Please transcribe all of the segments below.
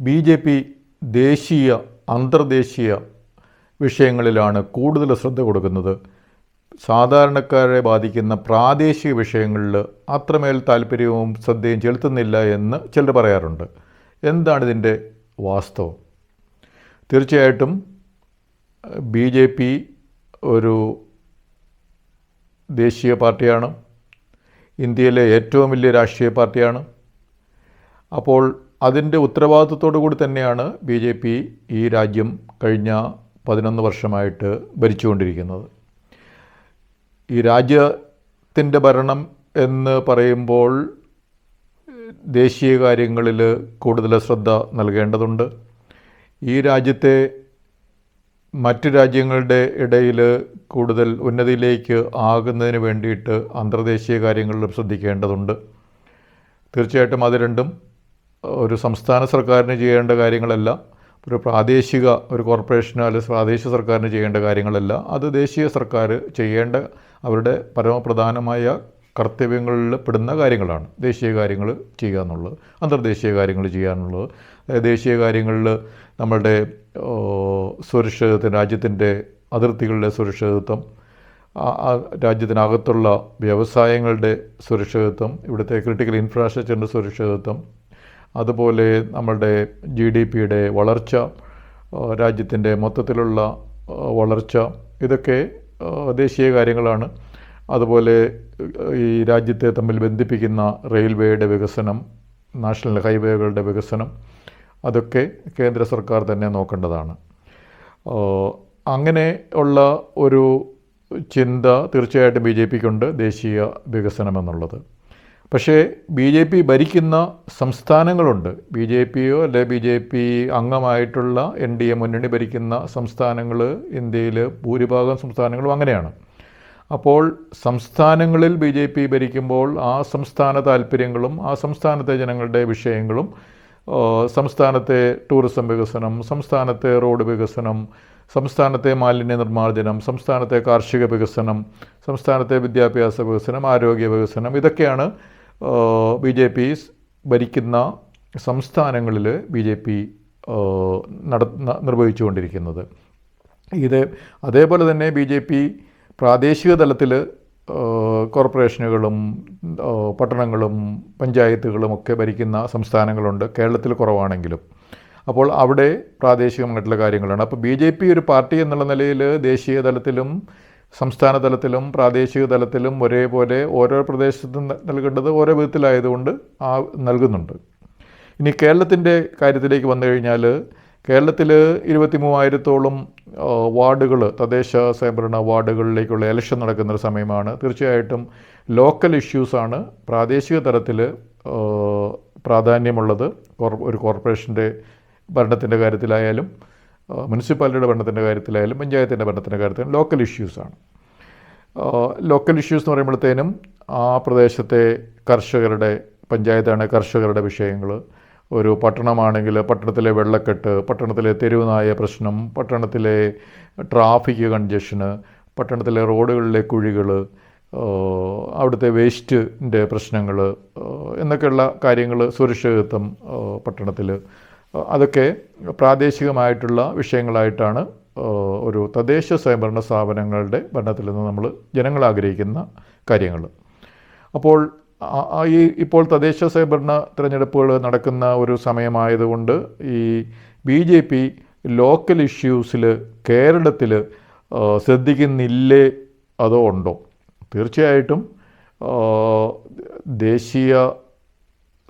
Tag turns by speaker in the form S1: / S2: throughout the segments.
S1: B J P ദേശീയ അന്തർദേശീയ വിഷയങ്ങളിലാണ് കൂടുതൽ ശ്രദ്ധ കൊടുക്കുന്നത്. സാധാരണക്കാരെ ബാധിക്കുന്ന പ്രാദേശിക വിഷയങ്ങളിൽ അത്രമേൽ താല്പര്യവും ശ്രദ്ധയും ചെലുത്തുന്നില്ല എന്ന് ചിലർ പറയാറുണ്ട്. എന്താണ് ഇതിന്റെ വാസ്തവം? തീർച്ചയായിട്ടും ബി ജെ പി ഒരു ദേശീയ പാർട്ടിയാണ്. ഇന്ത്യയിലെ ഏറ്റവും വലിയ രാഷ്ട്രീയ പാർട്ടിയാണ്. അപ്പോൾ അതിന്റെ ഉത്തരവാദിത്വത്തോടു കൂടി തന്നെയാണ് ബി ജെ പി ഈ രാജ്യം കഴിഞ്ഞ പതിനൊന്ന് വർഷമായിട്ട് ഭരിച്ചുകൊണ്ടിരിക്കുന്നത്. ഈ രാജ്യത്തിന്റെ ഭരണം എന്ന് പറയുമ്പോൾ ദേശീയ കാര്യങ്ങളിൽ കൂടുതൽ ശ്രദ്ധ നൽകേണ്ടതുണ്ട്. ഈ രാജ്യത്തെ മറ്റു രാജ്യങ്ങളുടെ ഇടയിൽ കൂടുതൽ ഉന്നതിയിലേക്ക് ആകുന്നതിന് വേണ്ടിയിട്ട് അന്തർദേശീയ കാര്യങ്ങളിലും ശ്രദ്ധിക്കേണ്ടതുണ്ട്. തീർച്ചയായിട്ടും അത് രണ്ടും ഒരു സംസ്ഥാന സർക്കാരിന് ചെയ്യേണ്ട കാര്യങ്ങളല്ല ഒരു പ്രാദേശിക ഒരു കോർപ്പറേഷനോ അല്ലെങ്കിൽ പ്രാദേശിക സർക്കാരിന് ചെയ്യേണ്ട കാര്യങ്ങളല്ല. അത് ദേശീയ സർക്കാർ ചെയ്യേണ്ട അവരുടെ പരമപ്രധാനമായ കർത്തവ്യങ്ങളിൽ പെടുന്ന കാര്യങ്ങളാണ് ദേശീയ കാര്യങ്ങൾ ചെയ്യുക എന്നുള്ളത് അന്തർദേശീയ കാര്യങ്ങൾ ചെയ്യാനുള്ളത് ദേശീയ കാര്യങ്ങളിൽ നമ്മളുടെ സുരക്ഷിതത്വം രാജ്യത്തിന്റെ അതിർത്തികളുടെ സുരക്ഷിതത്വം രാജ്യത്തിനകത്തുള്ള വ്യവസായങ്ങളുടെ സുരക്ഷിതത്വം ഇവിടുത്തെ ക്രിട്ടിക്കൽ ഇൻഫ്രാസ്ട്രക്ചറിന്റെ സുരക്ഷിതത്വം അതുപോലെ നമ്മളുടെ ജി ഡി പിയുടെ വളർച്ച രാജ്യത്തിന്റെ മൊത്തത്തിലുള്ള വളർച്ച ഇതൊക്കെ ദേശീയ കാര്യങ്ങളാണ്. അതുപോലെ ഈ രാജ്യത്തെ തമ്മിൽ ബന്ധിപ്പിക്കുന്ന റെയിൽവേയുടെ വികസനം നാഷണൽ ഹൈവേകളുടെ വികസനം അതൊക്കെ കേന്ദ്ര സർക്കാർ തന്നെ നോക്കേണ്ടതാണ്. അങ്ങനെ ഉള്ള ഒരു ചിന്ത തീർച്ചയായിട്ടും ബി ജെ പിക്കുണ്ട് ദേശീയ വികസനം എന്നുള്ളത്. പക്ഷേ ബി ജെ പി ഭരിക്കുന്ന സംസ്ഥാനങ്ങളുണ്ട്. ബി ജെ പിയോ അല്ലെ ബി ജെ പി അംഗമായിട്ടുള്ള എൻ ഡി എ മുന്നണി ഭരിക്കുന്ന സംസ്ഥാനങ്ങൾ ഇന്ത്യയിൽ ഭൂരിഭാഗം സംസ്ഥാനങ്ങളും അങ്ങനെയാണ്. അപ്പോൾ സംസ്ഥാനങ്ങളിൽ ബി ജെ പി ഭരിക്കുമ്പോൾ ആ സംസ്ഥാന താല്പര്യങ്ങളും ആ സംസ്ഥാനത്തെ ജനങ്ങളുടെ വിഷയങ്ങളും സംസ്ഥാനത്തെ ടൂറിസം വികസനം സംസ്ഥാനത്തെ റോഡ് വികസനം സംസ്ഥാനത്തെ മാലിന്യ നിർമ്മാർജനം സംസ്ഥാനത്തെ കാർഷിക വികസനം സംസ്ഥാനത്തെ വിദ്യാഭ്യാസ വികസനം ആരോഗ്യ വികസനം ഇതൊക്കെയാണ് ബി ജെ പി ഭരിക്കുന്ന സംസ്ഥാനങ്ങളിൽ ബി ജെ പി നട നിർവഹിച്ചുകൊണ്ടിരിക്കുന്നത്. ഇത് അതേപോലെ തന്നെ ബി ജെ പി പ്രാദേശിക തലത്തിൽ കോർപ്പറേഷനുകളും പട്ടണങ്ങളും പഞ്ചായത്തുകളും ഒക്കെ ഭരിക്കുന്ന സംസ്ഥാനങ്ങളുണ്ട്. കേരളത്തിൽ കുറവാണെങ്കിലും. അപ്പോൾ അവിടെ പ്രാദേശികമായിട്ടുള്ള കാര്യങ്ങളാണ്. അപ്പോൾ ബി ജെ പി ഒരു പാർട്ടി എന്നുള്ള നിലയിൽ ദേശീയ തലത്തിലും സംസ്ഥാന തലത്തിലും പ്രാദേശിക തലത്തിലും ഒരേപോലെ ഓരോ പ്രദേശത്തും നൽകേണ്ടത് ഓരോ വിധത്തിലായതുകൊണ്ട് ആ നൽകുന്നുണ്ട്. ഇനി കേരളത്തിന്റെ കാര്യത്തിലേക്ക് വന്നു കഴിഞ്ഞാൽ കേരളത്തിൽ ഇരുപത്തി മൂവായിരത്തോളം വാർഡുകൾ തദ്ദേശ സ്വയംഭരണ വാർഡുകളിലേക്കുള്ള ഇലക്ഷൻ നടക്കുന്ന ഒരു സമയമാണ്. തീർച്ചയായിട്ടും ലോക്കൽ ഇഷ്യൂസാണ് പ്രാദേശിക തലത്തിൽ പ്രാധാന്യമുള്ളത്. ഒരു കോർപ്പറേഷന്റെ ഭരണത്തിന്റെ കാര്യത്തിലായാലും മുനിസിപ്പാലിറ്റിയുടെ ഭരണത്തിന്റെ കാര്യത്തിലായാലും പഞ്ചായത്തിന്റെ ഭരണത്തിന്റെ കാര്യത്തിലും ലോക്കൽ ഇഷ്യൂസാണ് ലോക്കൽ ഇഷ്യൂസ് എന്ന് പറയുമ്പോഴത്തേനും ആ പ്രദേശത്തെ കർഷകരുടെ പഞ്ചായത്താണ് കർഷകരുടെ വിഷയങ്ങൾ. ഒരു പട്ടണമാണെങ്കിൽ പട്ടണത്തിലെ വെള്ളക്കെട്ട് പട്ടണത്തിലെ തെരുവുനായ പ്രശ്നം പട്ടണത്തിലെ ട്രാഫിക് കൺജഷന് പട്ടണത്തിലെ റോഡുകളിലെ കുഴികൾ അവിടുത്തെ വേസ്റ്റിന്റെ പ്രശ്നങ്ങൾ എന്നൊക്കെയുള്ള കാര്യങ്ങൾ സുരക്ഷിതത്വം പട്ടണത്തിൽ അതൊക്കെ പ്രാദേശികമായിട്ടുള്ള വിഷയങ്ങളായിട്ടാണ് ഒരു തദ്ദേശ സ്വയംഭരണ സ്ഥാപനങ്ങളുടെ ഭരണത്തിൽ നിന്ന് നമ്മൾ ജനങ്ങൾ ആഗ്രഹിക്കുന്ന കാര്യങ്ങൾ. അപ്പോൾ ഈ ഇപ്പോൾ തദ്ദേശ സ്വയംഭരണ തിരഞ്ഞെടുപ്പുകൾ നടക്കുന്ന ഒരു സമയമായതുകൊണ്ട് ഈ ബി ജെ പി ലോക്കൽ ഇഷ്യൂസിൽ കേരളത്തിൽ ശ്രദ്ധിക്കുന്നില്ലേ അതോ ഉണ്ടോ? തീർച്ചയായിട്ടും ദേശീയ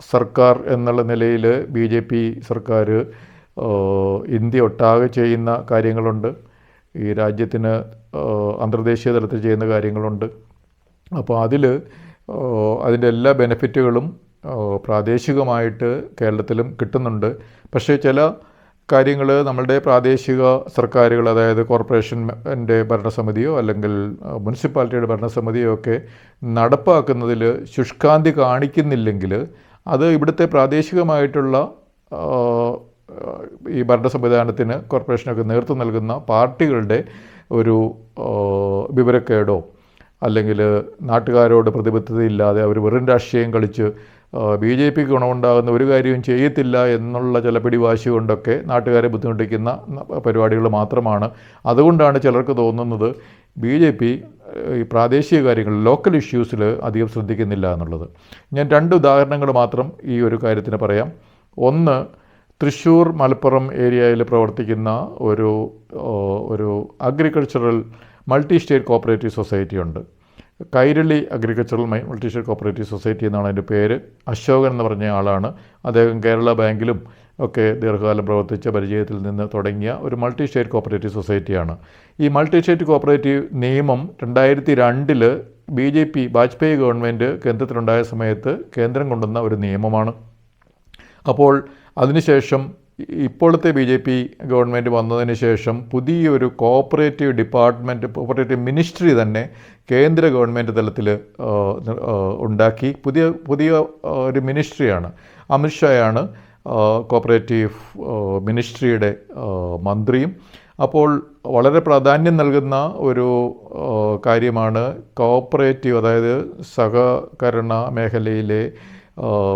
S1: സർക്കാർ എന്നുള്ള നിലയിൽ ബി ജെ പി സർക്കാർ ഇന്ത്യ ഒട്ടാകെ ചെയ്യുന്ന കാര്യങ്ങളുണ്ട്. ഈ രാജ്യത്തിന് അന്തർദേശീയ തലത്തിൽ ചെയ്യുന്ന കാര്യങ്ങളുണ്ട്. അപ്പോൾ അതിൽ അതിന്റെ എല്ലാ ബെനിഫിറ്റുകളും പ്രാദേശികമായിട്ട് കേരളത്തിലും കിട്ടുന്നുണ്ട്. പക്ഷേ ചില കാര്യങ്ങൾ നമ്മളുടെ പ്രാദേശിക സർക്കാരുകൾ അതായത് കോർപ്പറേഷന്റെ ഭരണസമിതിയോ അല്ലെങ്കിൽ മുനിസിപ്പാലിറ്റിയുടെ ഭരണസമിതിയോ ഒക്കെ നടപ്പാക്കുന്നതിൽ ശുഷ്കാന്തി കാണിക്കുന്നില്ലെങ്കിൽ അത് ഇവിടുത്തെ പ്രാദേശികമായിട്ടുള്ള ഈ ഭരണ സംവിധാനത്തിന് കോർപ്പറേഷനൊക്കെ നേതൃത്വം നൽകുന്ന പാർട്ടികളുടെ ഒരു വിവരക്കേടോ അല്ലെങ്കിൽ നാട്ടുകാരോട് പ്രതിബദ്ധതയില്ലാതെ അവർ വെറും രാഷ്ട്രീയം കളിച്ച് ബി ജെ പിക്ക് ഗുണമുണ്ടാകുന്ന ഒരു കാര്യവും ചെയ്യത്തില്ല എന്നുള്ള ചില പിടിവാശി കൊണ്ടൊക്കെ നാട്ടുകാരെ ബുദ്ധിമുട്ടിക്കുന്ന പരിപാടികൾ മാത്രമാണ്. അതുകൊണ്ടാണ് ചിലർക്ക് തോന്നുന്നത് ബി ജെ പി ഈ പ്രാദേശിക കാര്യങ്ങൾ ലോക്കൽ ഇഷ്യൂസിൽ അധികം ശ്രദ്ധിക്കുന്നില്ല എന്നുള്ളത്. ഞാൻ രണ്ട് ഉദാഹരണങ്ങൾ മാത്രം ഈ ഒരു കാര്യത്തിന് പറയാം. ഒന്ന് തൃശ്ശൂർ മലപ്പുറം ഏരിയയിൽ പ്രവർത്തിക്കുന്ന ഒരു ഒരു agricultural multi state cooperative society ഉണ്ട്. Kairali agricultural multi state cooperative society എന്നാണ് അതിന്റെ പേര്. അശോകൻ എന്ന് പറഞ്ഞ ആളാണ്. അദ്ദേഹം കേരള ബാങ്കിലും ഒക്കെ ദീർഘകാലം പ്രവർത്തിച്ച പരിചയത്തിൽ നിന്ന് തുടങ്ങിയ ഒരു മൾട്ടി സ്റ്റേറ്റ് കോപ്പറേറ്റീവ് സൊസൈറ്റിയാണ് ഈ മൾട്ടി സ്റ്റേറ്റ് കോപ്പറേറ്റീവ് നിയമം രണ്ടായിരത്തി രണ്ടിൽ B J P Vajpayee government കേന്ദ്രത്തിലുണ്ടായ സമയത്ത് കേന്ദ്രം കൊണ്ടുവന്ന ഒരു നിയമമാണ്. അപ്പോൾ അതിനുശേഷം ഇപ്പോഴത്തെ ബി ജെ പി ഗവൺമെന്റ് വന്നതിന് ശേഷം പുതിയൊരു കോപ്പറേറ്റീവ് ഡിപ്പാർട്ട്മെന്റ് കോപ്പറേറ്റീവ് മിനിസ്ട്രി തന്നെ കേന്ദ്ര ഗവൺമെന്റ് തലത്തിൽ ഉണ്ടാക്കി. പുതിയ പുതിയ ഒരു മിനിസ്ട്രിയാണ് അമിത്ഷായാണ് കോപ്പറേറ്റീവ് മിനിസ്ട്രിയുടെ മന്ത്രിയും. അപ്പോൾ വളരെ പ്രാധാന്യം നൽകുന്ന ഒരു കാര്യമാണ് കോപ്പറേറ്റീവ് അതായത് സഹകരണ മേഖലയിലെ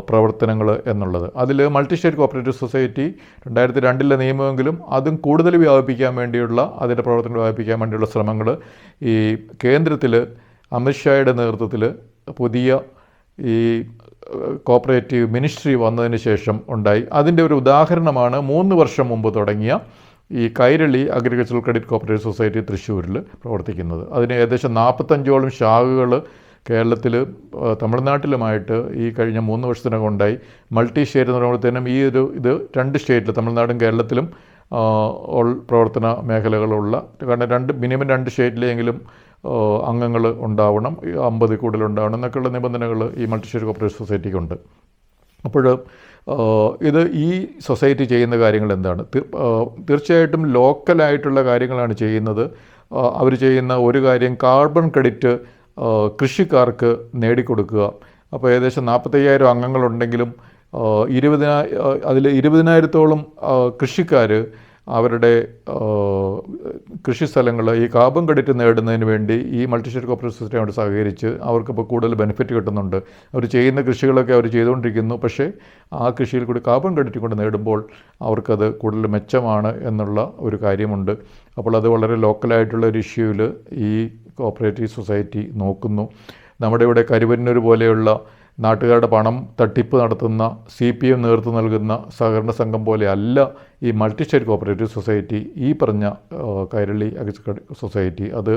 S1: പ്രവർത്തനങ്ങൾ എന്നുള്ളത്. അതിൽ മൾട്ടി സ്റ്റേറ്റ് കോപ്പറേറ്റീവ് സൊസൈറ്റി രണ്ടായിരത്തി രണ്ടിലെ നിയമമെങ്കിലും അതും കൂടുതൽ വ്യാപിപ്പിക്കാൻ വേണ്ടിയുള്ള അതിന്റെ പ്രവർത്തനങ്ങൾ വ്യാപിപ്പിക്കാൻ വേണ്ടിയുള്ള ശ്രമങ്ങൾ ഈ കേന്ദ്രത്തിൽ അമിത്ഷായുടെ നേതൃത്വത്തിൽ പുതിയ ഈ കോപ്പറേറ്റീവ് മിനിസ്ട്രി വന്നതിന് ശേഷം ഉണ്ടായി. അതിന്റെ ഒരു ഉദാഹരണമാണ് മൂന്ന് വർഷം മുമ്പ് തുടങ്ങിയ ഈ Kairali agricultural credit cooperative society തൃശ്ശൂരിൽ പ്രവർത്തിക്കുന്നത്. അതിന് ഏകദേശം നാൽപ്പത്തഞ്ചോളം ശാഖകൾ കേരളത്തിൽ തമിഴ്നാട്ടിലുമായിട്ട് ഈ കഴിഞ്ഞ മൂന്ന് വർഷത്തിനകം ഉണ്ടായി. മൾട്ടി സ്റ്റേറ്റ് എന്ന് പറയുമ്പോഴത്തേനും ഈ ഒരു ഇത് രണ്ട് സ്റ്റേറ്റിൽ തമിഴ്നാടും കേരളത്തിലും പ്രവർത്തന മേഖലകളുള്ള കാരണം രണ്ട് മിനിമം രണ്ട് സ്റ്റേറ്റിലെങ്കിലും അംഗങ്ങൾ ഉണ്ടാവണം. അമ്പത് കൂടുതൽ ഉണ്ടാവണം എന്നൊക്കെയുള്ള നിബന്ധനകൾ ഈ മൾട്ടി സ്റ്റേറ്റ് കോപ്പറേറ്റീവ് സൊസൈറ്റിക്കുണ്ട്. അപ്പോൾ ഇത് ഈ സൊസൈറ്റി ചെയ്യുന്ന കാര്യങ്ങൾ എന്താണ്? തീർച്ചയായിട്ടും ലോക്കലായിട്ടുള്ള കാര്യങ്ങളാണ് ചെയ്യുന്നത്. അവർ ചെയ്യുന്ന ഒരു കാര്യം കാർബൺ ക്രെഡിറ്റ് കൃഷിക്കാർക്ക് നേടിക്കൊടുക്കുക. അപ്പോൾ ഏകദേശം നാൽപ്പത്തയ്യായിരം അംഗങ്ങളുണ്ടെങ്കിലും ഇരുപതിനാ അതിൽ ഇരുപതിനായിരത്തോളം കൃഷിക്കാർ അവരുടെ കൃഷി സ്ഥലങ്ങൾ ഈ കാർബൺ ക്രെഡിറ്റ് നേടുന്നതിന് വേണ്ടി ഈ മൾട്ടിസ്റ്റേറ്റ് കോപ്പറേറ്റീവ് സൊസൈറ്റിയോട് സഹകരിച്ച് അവർക്കിപ്പോൾ കൂടുതൽ ബെനിഫിറ്റ് കിട്ടുന്നുണ്ട്. അവർ ചെയ്യുന്ന കൃഷികളൊക്കെ അവർ ചെയ്തുകൊണ്ടിരിക്കുന്നു. പക്ഷേ ആ കൃഷിയിൽ കൂടി കാർബൺ ക്രെഡിറ്റ് കൊണ്ട് നേടുമ്പോൾ അവർക്കത് കൂടുതൽ മെച്ചമാണ് എന്നുള്ള ഒരു കാര്യമുണ്ട്. അപ്പോൾ അത് വളരെ ലോക്കലായിട്ടുള്ള ഒരു ഇഷ്യൂവിൽ ഈ കോപ്പറേറ്റീവ് സൊസൈറ്റി നോക്കുന്നു. നമ്മുടെ ഇവിടെ കരുവന്നൂർ പോലെയുള്ള നാട്ടുകാരുടെ പണം തട്ടിപ്പ് നടത്തുന്ന സി പി എം നേതൃത്വം നൽകുന്ന സഹകരണ സംഘം പോലെ അല്ല ഈ മൾട്ടി സ്റ്റേറ്റ് കോപ്പറേറ്റീവ് സൊസൈറ്റി ഈ പറഞ്ഞ കൈരളി അഗ്രികൾച്ചർ സൊസൈറ്റി. അത്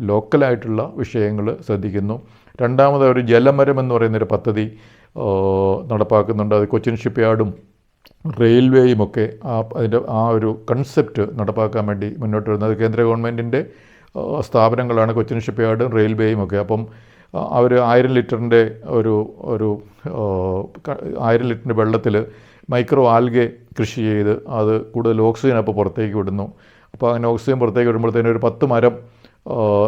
S1: ലോക്കലായിട്ടുള്ള വിഷയങ്ങൾ ശ്രദ്ധിക്കുന്നു. രണ്ടാമത് ഒരു ജലമരം എന്ന് പറയുന്നൊരു പദ്ധതി നടപ്പാക്കുന്നുണ്ട്. അത് കൊച്ചിൻ ഷിപ്പ്യാർഡും റെയിൽവേയും ഒക്കെ ആ അതിന്റെ ആ ഒരു കൺസെപ്റ്റ് നടപ്പാക്കാൻ വേണ്ടി മുന്നോട്ട് വരുന്നത്. കേന്ദ്ര ഗവൺമെന്റിന്റെ സ്ഥാപനങ്ങളാണ് കൊച്ചിൻ ഷിപ്പ്യാർഡും റെയിൽവേയും ഒക്കെ. അപ്പം അവർ ആയിരം ലിറ്ററിന്റെ ഒരു ഒരു ആയിരം ലിറ്ററിന്റെ വെള്ളത്തിൽ മൈക്രോ ആൽഗെ കൃഷി ചെയ്ത് അത് കൂടുതൽ ഓക്സിജൻ അപ്പോൾ പുറത്തേക്ക് വിടുന്നു. അപ്പോൾ അങ്ങനെ ഓക്സിജൻ പുറത്തേക്ക് വിടുമ്പോഴത്തേനും ഒരു പത്ത് മരം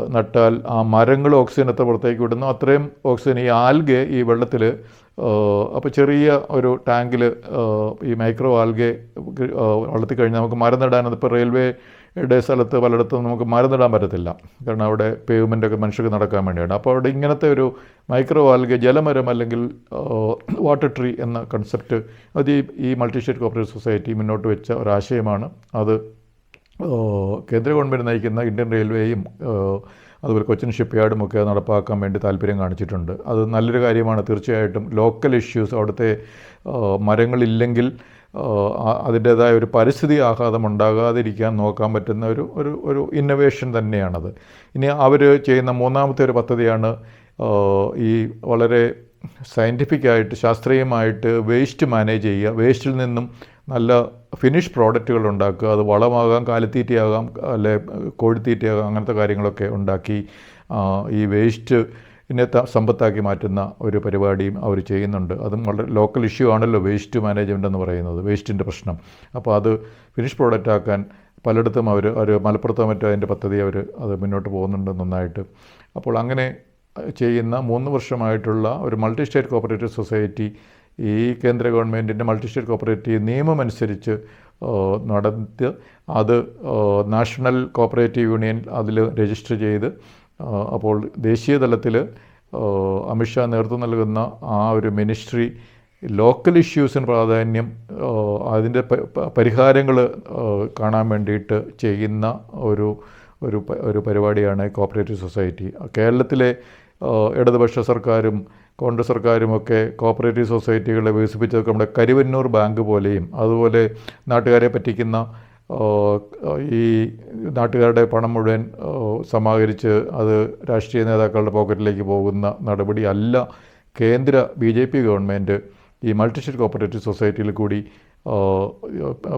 S1: നട്ടാൽ ആ മരങ്ങൾ ഓക്സിജൻ എത്ര പുറത്തേക്ക് വിടുന്നു. അത്രയും ഓക്സിജൻ ഈ ആൽഗെ ഈ വെള്ളത്തിൽ അപ്പോൾ ചെറിയ ഒരു ടാങ്കിൽ ഈ മൈക്രോ ആൽഗെ വളർത്തി കഴിഞ്ഞാൽ നമുക്ക് മരം നടാൻ അതിപ്പോൾ റെയിൽവേയുടെ സ്ഥലത്ത് പലയിടത്തും നമുക്ക് മരുന്നിടാൻ നടാൻ പറ്റത്തില്ല. കാരണം അവിടെ പേയ്മെന്റൊക്കെ മനുഷ്യർക്ക് നടക്കാൻ വേണ്ടിയാണ്. അപ്പോൾ അവിടെ ഇങ്ങനത്തെ ഒരു മൈക്രോ അല്ലെങ്കിൽ ജലമരം അല്ലെങ്കിൽ വാട്ടർ ട്രീ എന്ന കൺസെപ്റ്റ് അത് ഈ ഈ മൾട്ടി സ്റ്റേറ്റ് കോപ്പറേറ്റീവ് സൊസൈറ്റി മുന്നോട്ട് വെച്ച ഒരാശയമാണ്. അത് കേന്ദ്ര ഗവൺമെന്റ് നയിക്കുന്ന ഇന്ത്യൻ റെയിൽവേയും അതുപോലെ കൊച്ചിൻ ഷിപ്പ് യാർഡും ഒക്കെ നടപ്പാക്കാൻ വേണ്ടി താല്പര്യം കാണിച്ചിട്ടുണ്ട്. അത് നല്ലൊരു കാര്യമാണ്. തീർച്ചയായിട്ടും ലോക്കൽ ഇഷ്യൂസ് അവിടുത്തെ മരങ്ങളില്ലെങ്കിൽ അതിന്റേതായ ഒരു പരിസ്ഥിതി ആഘാതം ഉണ്ടാകാതിരിക്കാൻ നോക്കാൻ പറ്റുന്ന ഒരു ഒരു ഒരു ഇന്നൊവേഷൻ തന്നെയാണത്. ഇനി അവർ ചെയ്യുന്ന മൂന്നാമത്തെ ഒരു പദ്ധതിയാണ് ഈ വളരെ സയന്റിഫിക്കായിട്ട് ശാസ്ത്രീയമായിട്ട് വേസ്റ്റ് മാനേജ് ചെയ്യുക. വേസ്റ്റിൽ നിന്നും നല്ല ഫിനിഷ് പ്രോഡക്റ്റുകൾ ഉണ്ടാക്കുക. അത് വളമാകാം കാലിത്തീറ്റയാകാം അല്ലെ കോഴിത്തീറ്റയാകാം അങ്ങനത്തെ കാര്യങ്ങളൊക്കെ ഉണ്ടാക്കി ഈ വേസ്റ്റ് ഇതിനെ ത- സമ്പത്താക്കി മാറ്റുന്ന ഒരു പരിപാടിയും അവർ ചെയ്യുന്നുണ്ട്. അതും വളരെ ലോക്കൽ ഇഷ്യൂ ആണല്ലോ വേസ്റ്റ് മാനേജ്മെന്റ് എന്ന് പറയുന്നത് വേസ്റ്റിന്റെ പ്രശ്നം. അപ്പോൾ അത് ഫിനിഷ് പ്രോഡക്റ്റ് ആക്കാൻ പലയിടത്തും അവർ ഒരു മലപ്പുറത്തോ മറ്റോ അതിന്റെ പദ്ധതി അവർ അത് മുന്നോട്ട് പോകുന്നുണ്ട് നന്നായിട്ട്. അപ്പോൾ അങ്ങനെ ചെയ്യുന്ന മൂന്ന് വർഷമായിട്ടുള്ള ഒരു മൾട്ടി സ്റ്റേറ്റ് കോപ്പറേറ്റീവ് സൊസൈറ്റി ഈ കേന്ദ്ര ഗവൺമെന്റിന്റെ മൾട്ടി സ്റ്റേറ്റ് കോപ്പറേറ്റീവ് നിയമം അനുസരിച്ച് നടത്തി അത് നാഷണൽ കോപ്പറേറ്റീവ് യൂണിയൻ അതിൽ രജിസ്റ്റർ ചെയ്ത് അപ്പോൾ ദേശീയ തലത്തിൽ അമിത്ഷാ നേതൃത്വം നൽകുന്ന ആ ഒരു മിനിസ്ട്രി ലോക്കൽ ഇഷ്യൂസിന് പ്രാധാന്യം അതിന്റെ പരിഹാരങ്ങൾ കാണാൻ വേണ്ടിയിട്ട് ചെയ്യുന്ന ഒരു ഒരു ഒരു പരിപാടിയാണ് കോപ്പറേറ്റീവ് സൊസൈറ്റി. കേരളത്തിലെ ഇടതുപക്ഷ സർക്കാരും കോൺഗ്രസ് സർക്കാരും ഒക്കെ കോപ്പറേറ്റീവ് സൊസൈറ്റികളെ വികസിപ്പിച്ചതൊക്കെ നമ്മുടെ കരുവന്നൂർ ബാങ്ക് പോലെയും അതുപോലെ നാട്ടുകാരെ പറ്റിക്കുന്ന ഈ നാട്ടുകാരുടെ പണം മുഴുവൻ സമാഹരിച്ച് അത് രാഷ്ട്രീയ നേതാക്കളുടെ പോക്കറ്റിലേക്ക് പോകുന്ന നടപടി അല്ല. കേന്ദ്ര ബി ജെ പി ഗവൺമെന്റ് ഈ മൾട്ടിസ്റ്റേറ്റ് കോപ്പറേറ്റീവ് സൊസൈറ്റിയിൽ കൂടി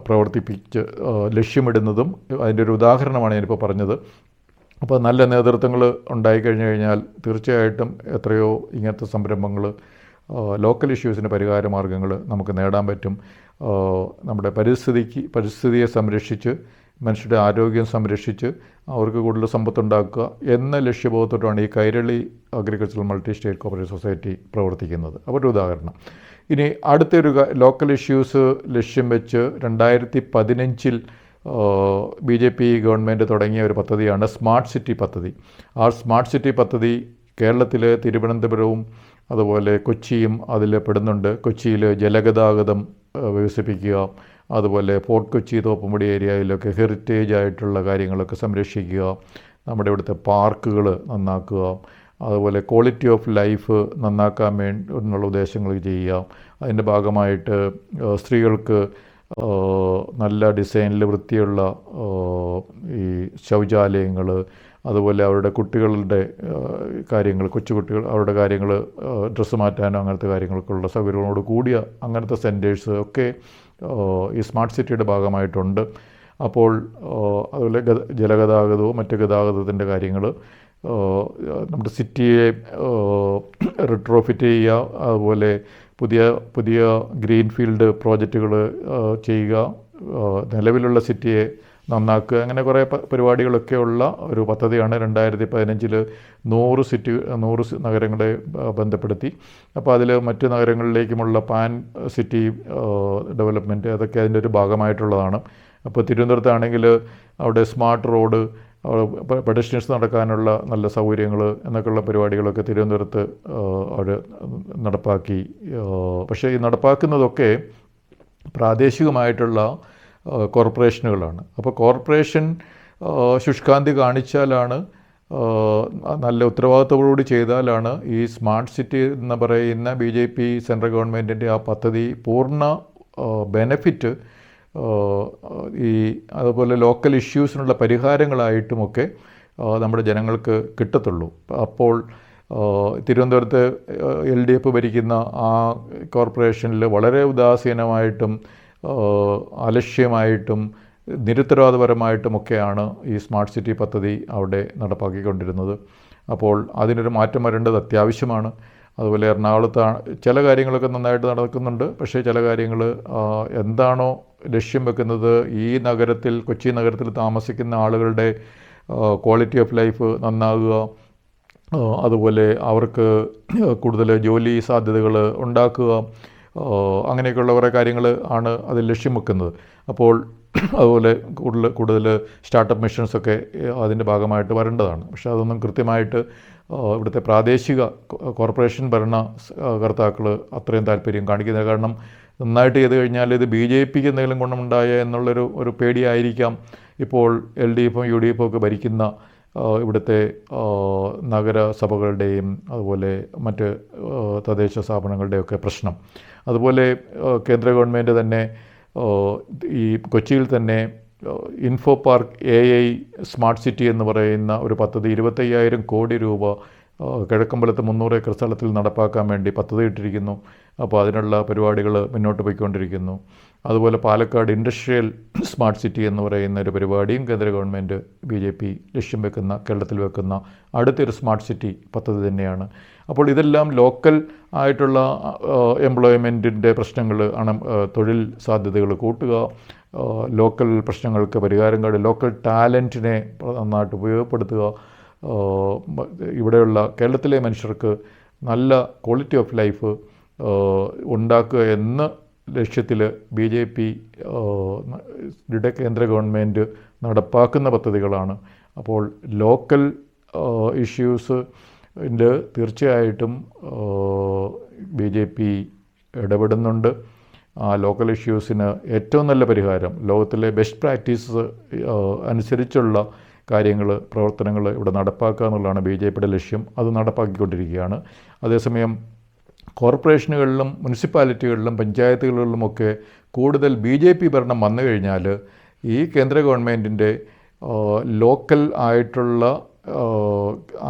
S1: പ്രവർത്തിപ്പിച്ച് ലക്ഷ്യമിടുന്നതും അതിന്റെ ഒരു ഉദാഹരണമാണ് ഞാനിപ്പോൾ പറഞ്ഞത്. അപ്പോൾ നല്ല നേതൃത്വങ്ങൾ ഉണ്ടായി കഴിഞ്ഞു കഴിഞ്ഞാൽ തീർച്ചയായിട്ടും എത്രയോ ഇങ്ങനത്തെ സംരംഭങ്ങൾ ലോക്കൽ ഇഷ്യൂസിന് പരിഹാര മാർഗങ്ങൾ നമുക്ക് നേടാൻ പറ്റും. നമ്മുടെ പരിസ്ഥിതിക്ക് പരിസ്ഥിതിയെ സംരക്ഷിച്ച് മനുഷ്യരുടെ ആരോഗ്യം സംരക്ഷിച്ച് അവർക്ക് കൂടുതൽ സമ്പത്തുണ്ടാക്കുക എന്ന ലക്ഷ്യബോധത്തോടാണ് ഈ Kairali agricultural multi state cooperative society പ്രവർത്തിക്കുന്നത്. അപ്പോൾ ഒരു ഉദാഹരണം. ഇനി അടുത്തൊരു ലോക്കൽ ഇഷ്യൂസ് ലക്ഷ്യം വെച്ച് രണ്ടായിരത്തി പതിനഞ്ചിൽ ബി ജെ പി ഗവൺമെന്റ് തുടങ്ങിയ ഒരു പദ്ധതിയാണ് സ്മാർട്ട് സിറ്റി പദ്ധതി. ആ സ്മാർട്ട് സിറ്റി പദ്ധതി കേരളത്തിലെ തിരുവനന്തപുരവും അതുപോലെ കൊച്ചിയും അതിൽ പെടുന്നുണ്ട്. കൊച്ചിയിൽ ജലഗതാഗതം വികസിപ്പിക്കുക അതുപോലെ ഫോർട്ട് കൊച്ചി തോപ്പുംപടി ഏരിയയിലൊക്കെ ഹെറിറ്റേജ് ആയിട്ടുള്ള കാര്യങ്ങളൊക്കെ സംരക്ഷിക്കുക നമ്മുടെ ഇവിടുത്തെ പാർക്കുകൾ നന്നാക്കുക അതുപോലെ ക്വാളിറ്റി ഓഫ് ലൈഫ് നന്നാക്കാൻ വേണ്ടി എന്നുള്ള ഉദ്ദേശങ്ങൾ ചെയ്യുക. അതിന്റെ ഭാഗമായിട്ട് സ്ത്രീകൾക്ക് നല്ല ഡിസൈനിൽ വൃത്തിയുള്ള ഈ ശൗചാലയങ്ങൾ അതുപോലെ അവരുടെ കുട്ടികളുടെ കാര്യങ്ങൾ കൊച്ചുകുട്ടികൾ അവരുടെ കാര്യങ്ങൾ ഡ്രസ്സ് മാറ്റാനോ അങ്ങനത്തെ കാര്യങ്ങൾക്കുള്ള സൗകര്യങ്ങളോട് കൂടിയ അങ്ങനത്തെ സെന്റേഴ്സ് ഒക്കെ ഈ സ്മാർട്ട് സിറ്റിയുടെ ഭാഗമായിട്ടുണ്ട്. അപ്പോൾ അതുപോലെ ഗത ജലഗതാഗതവും മറ്റ് ഗതാഗതത്തിന്റെ കാര്യങ്ങൾ നമ്മുടെ സിറ്റിയെ റിട്രോഫിറ്റ് ചെയ്യുക അതുപോലെ പുതിയ പുതിയ ഗ്രീൻഫീൽഡ് പ്രോജക്റ്റുകൾ ചെയ്യുക നിലവിലുള്ള സിറ്റിയെ നന്നാക്കുക. അങ്ങനെ കുറേ പരിപാടികളൊക്കെ ഉള്ള ഒരു പദ്ധതിയാണ് രണ്ടായിരത്തി പതിനഞ്ചിൽ നൂറ് സിറ്റി നൂറ് നഗരങ്ങളെ ബന്ധപ്പെടുത്തി. അപ്പോൾ അതിൽ മറ്റ് നഗരങ്ങളിലേക്കുമുള്ള പാൻ സിറ്റി ഡെവലപ്മെന്റ് അതൊക്കെ അതിന്റെ ഒരു ഭാഗമായിട്ടുള്ളതാണ്. അപ്പോൾ തിരുവനന്തപുരത്താണെങ്കിൽ അവിടെ സ്മാർട്ട് റോഡ് പെഡസ്ട്രിയൻസ് നടക്കാനുള്ള നല്ല സൗകര്യങ്ങൾ എന്നൊക്കെയുള്ള പരിപാടികളൊക്കെ തിരുവനന്തപുരത്ത് അവർ നടപ്പാക്കി. പക്ഷേ ഈ നടപ്പാക്കുന്നതൊക്കെ പ്രാദേശികമായിട്ടുള്ള കോർപ്പറേഷനുകളാണ്. അപ്പോൾ കോർപ്പറേഷൻ ശുഷ്കാന്തി കാണിച്ചാലാണ് നല്ല ഉത്തരവാദിത്തത്തോടുകൂടി ചെയ്താലാണ് ഈ സ്മാർട്ട് സിറ്റി എന്ന് പറയുന്ന ബി ജെ പി സെൻട്രൽ ഗവൺമെന്റിന്റെ ആ പദ്ധതി പൂർണ ബെനഫിറ്റ് ഈ അതുപോലെ ലോക്കൽ ഇഷ്യൂസിനുള്ള പരിഹാരങ്ങളായിട്ടുമൊക്കെ നമ്മുടെ ജനങ്ങൾക്ക് കിട്ടത്തുള്ളൂ. അപ്പോൾ തിരുവനന്തപുരത്ത് എൽ ഡി എഫ് ഭരിക്കുന്ന ആ കോർപ്പറേഷനിൽ വളരെ ഉദാസീനമായിട്ടും അലക്ഷ്യമായിട്ടും നിരുത്തരവാദപരമായിട്ടുമൊക്കെയാണ് ഈ സ്മാർട്ട് സിറ്റി പദ്ധതി അവിടെ നടപ്പാക്കിക്കൊണ്ടിരുന്നത്. അപ്പോൾ അതിനൊരു മാറ്റം വരേണ്ടത് അത്യാവശ്യമാണ്. അതുപോലെ എറണാകുളത്ത് ചില കാര്യങ്ങളൊക്കെ നന്നായിട്ട് നടക്കുന്നുണ്ട്. പക്ഷേ ചില കാര്യങ്ങൾ എന്താണോ ലക്ഷ്യം വെക്കുന്നത് ഈ നഗരത്തിൽ കൊച്ചി നഗരത്തിൽ താമസിക്കുന്ന ആളുകളുടെ ക്വാളിറ്റി ഓഫ് ലൈഫ് നന്നാകുക അതുപോലെ അവർക്ക് കൂടുതൽ ജോലി സാധ്യതകൾ ഉണ്ടാക്കുക അങ്ങനെയൊക്കെയുള്ള കുറേ കാര്യങ്ങൾ ആണ് അതിൽ ലക്ഷ്യം വെക്കുന്നത് അപ്പോൾ അതുപോലെ കൂടുതൽ കൂടുതൽ സ്റ്റാർട്ടപ്പ് മിഷൻസൊക്കെ അതിന്റെ ഭാഗമായിട്ട് വരേണ്ടതാണ്. പക്ഷേ അതൊന്നും കൃത്യമായിട്ട് ഇവിടുത്തെ പ്രാദേശിക കോർപ്പറേഷൻ ഭരണ സ്- ആ, കർത്താക്കൾ അത്രയും താല്പര്യം കാണിക്കുന്നത് കാരണം നന്നായിട്ട് ചെയ്ത് കഴിഞ്ഞാൽ ഇത് ബി ജെ പിക്ക് എന്തെങ്കിലും ഗുണമുണ്ടായ എന്നുള്ളൊരു ഒരു പേടിയായിരിക്കാം ഇപ്പോൾ എൽ ഡി എഫും യു ഡി എഫും ഒക്കെ ഭരിക്കുന്ന ഇവിടുത്തെ നഗരസഭകളുടെയും അതുപോലെ മറ്റ് തദ്ദേശ സ്ഥാപനങ്ങളുടെയൊക്കെ പ്രശ്നം. അതുപോലെ കേന്ദ്ര ഗവൺമെന്റ് തന്നെ ഈ കൊച്ചിയിൽ തന്നെ info park A I smart city എന്ന് പറയുന്ന ഒരു പദ്ധതി ഇരുപത്തയ്യായിരം കോടി രൂപ കിഴക്കമ്പലത്ത് മുന്നൂറ് ഏക്കർ സ്ഥലത്തിൽ നടപ്പാക്കാൻ വേണ്ടി പദ്ധതി ഇട്ടിരിക്കുന്നു. അപ്പോൾ അതിനുള്ള പരിപാടികൾ മുന്നോട്ട് പോയിക്കൊണ്ടിരിക്കുന്നു. അതുപോലെ പാലക്കാട് ഇൻഡസ്ട്രിയൽ സ്മാർട്ട് സിറ്റി എന്ന് പറയുന്ന ഒരു പരിപാടിയും കേന്ദ്ര ഗവൺമെന്റ് ബി ജെ പി ലക്ഷ്യം വെക്കുന്ന കേരളത്തിൽ വെക്കുന്ന അടുത്തൊരു സ്മാർട്ട് സിറ്റി പദ്ധതി തന്നെയാണ്. അപ്പോൾ ഇതെല്ലാം ലോക്കൽ ആയിട്ടുള്ള എംപ്ലോയ്മെന്റിന്റെ പ്രശ്നങ്ങൾ ആണ് തൊഴിൽ സാധ്യതകൾ കൂട്ടുക ലോക്കൽ പ്രശ്നങ്ങൾക്ക് പരിഹാരം കാണുക ലോക്കൽ ടാലന്റിനെ നന്നായിട്ട് ഉപയോഗപ്പെടുത്തുക ഇവിടെയുള്ള കേരളത്തിലെ മനുഷ്യർക്ക് നല്ല ക്വാളിറ്റി ഓഫ് ലൈഫ് ഉണ്ടാക്കുക എന്ന ലക്ഷ്യത്തിൽ ബി ജെ പി കേന്ദ്ര ഗവൺമെന്റ് നടപ്പാക്കുന്ന പദ്ധതികളാണ്. അപ്പോൾ ലോക്കൽ ഇഷ്യൂസ് തീർച്ചയായിട്ടും ബി ജെ പി ഇടപെടുന്നുണ്ട്. ആ ലോക്കൽ ഇഷ്യൂസിന് ഏറ്റവും നല്ല പരിഹാരം ലോകത്തിലെ ബെസ്റ്റ് പ്രാക്ടീസ് അനുസരിച്ചുള്ള കാര്യങ്ങൾ പ്രവർത്തനങ്ങൾ ഇവിടെ നടപ്പാക്കുക എന്നുള്ളതാണ് ബി ജെ പിയുടെ ലക്ഷ്യം. അത് നടപ്പാക്കിക്കൊണ്ടിരിക്കുകയാണ്. അതേസമയം കോർപ്പറേഷനുകളിലും മുനിസിപ്പാലിറ്റികളിലും പഞ്ചായത്തുകളിലുമൊക്കെ കൂടുതൽ ബി ജെ പി ഭരണം വന്നു കഴിഞ്ഞാൽ ഈ കേന്ദ്ര ഗവൺമെന്റിന്റെ ലോക്കൽ ആയിട്ടുള്ള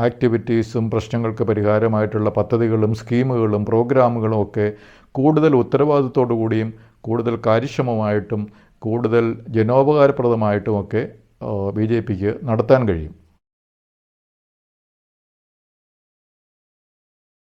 S1: ആക്ടിവിറ്റീസും പ്രശ്നങ്ങൾക്ക് പരിഹാരമായിട്ടുള്ള പദ്ധതികളും സ്കീമുകളും പ്രോഗ്രാമുകളും ഒക്കെ കൂടുതൽ ഉത്തരവാദിത്തോടു കൂടിയും കൂടുതൽ കാര്യക്ഷമമായിട്ടും കൂടുതൽ ജനോപകാരപ്രദമായിട്ടുമൊക്കെ ബി ജെ പിക്ക് നടത്താൻ കഴിയും.